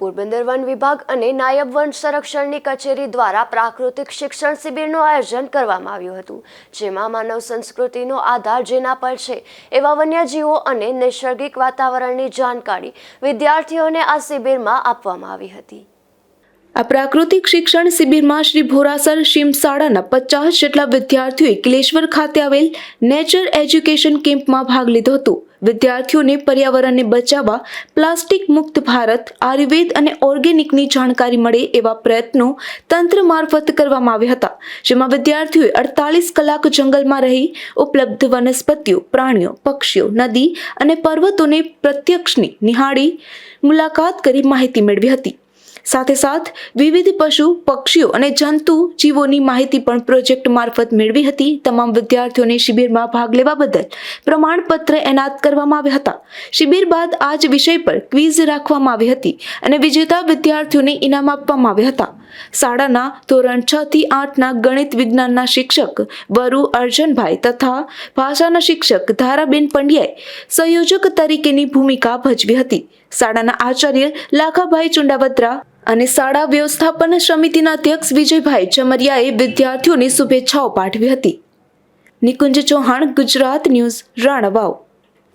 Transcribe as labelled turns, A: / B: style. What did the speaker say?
A: Porbandar one વિભાગ અને નાયબ વન સંરક્ષણની કચેરી દ્વારા પ્રાકૃતિક શિક્ષણ શિબિરનું આયોજન કરવામાં આવ્યું હતું, જેમાં માનવ સંસ્કૃતિનો આધાર જેના પર છે, એવા વન્યજીવો અને નૈસર્ગિક વાતાવરણની જાણકારી વિદ્યાર્થીઓને આ શિબિરમાં આપવામાં આવી હતી.
B: આ પ્રાકૃતિક શિક્ષણ શિબિરમાં શ્રી ભોરાસર શિમશાળાના પચાસ જેટલા વિદ્યાર્થીઓએ કિલેશ્વર ખાતે આવેલ નેચર એજ્યુકેશન કેમ્પમાં ભાગ લીધો હતો. વિદ્યાર્થીઓને પર્યાવરણને બચાવવા, પ્લાસ્ટિક મુક્ત ભારત, આયુર્વેદ અને ઓર્ગેનિકની જાણકારી મળે એવા પ્રયત્નો તંત્ર મારફત કરવામાં આવ્યા હતા, જેમાં વિદ્યાર્થીઓએ અડતાલીસ કલાક જંગલમાં રહી ઉપલબ્ધ વનસ્પતિઓ, પ્રાણીઓ, પક્ષીઓ, નદી અને પર્વતોને પ્રત્યક્ષની નિહાળી મુલાકાત કરી માહિતી મેળવી હતી. સાથે સાથ વિવિધ પશુ, પક્ષીઓ અને જંતુ જીવોની માહિતી પણ પ્રોજેક્ટ મારફત મેળવી હતી. તમામ વિદ્યાર્થીઓને શિબિરમાં ભાગ લેવા બદલ પ્રમાણપત્ર એનાયત કરવામાં આવ્યા હતા. શિબિર બાદ આ જ વિષય પર ક્વિઝ રાખવામાં આવી હતી અને વિજેતા વિદ્યાર્થીઓને ઇનામ આપવામાં આવ્યા હતા. શાળાના ધોરણ છ થી આઠના ગણિત વિજ્ઞાનના શિક્ષક વરુ અર્જનભાઈ તથા ભાષાના શિક્ષક ધારાબેન પંડ્યાએ સંયોજક તરીકેની ભૂમિકા ભજવી હતી. શાળાના આચાર્ય લાખાભાઈ ચુંડાવત્રા અને શાળા વ્યવસ્થાપન સમિતિના અધ્યક્ષ વિજયભાઈ ચમરિયાએ વિદ્યાર્થીઓને શુભેચ્છાઓ પાઠવી હતી. નિકુંજ ચૌહાણ, ગુજરાત ન્યૂઝ, રાણાવાવ.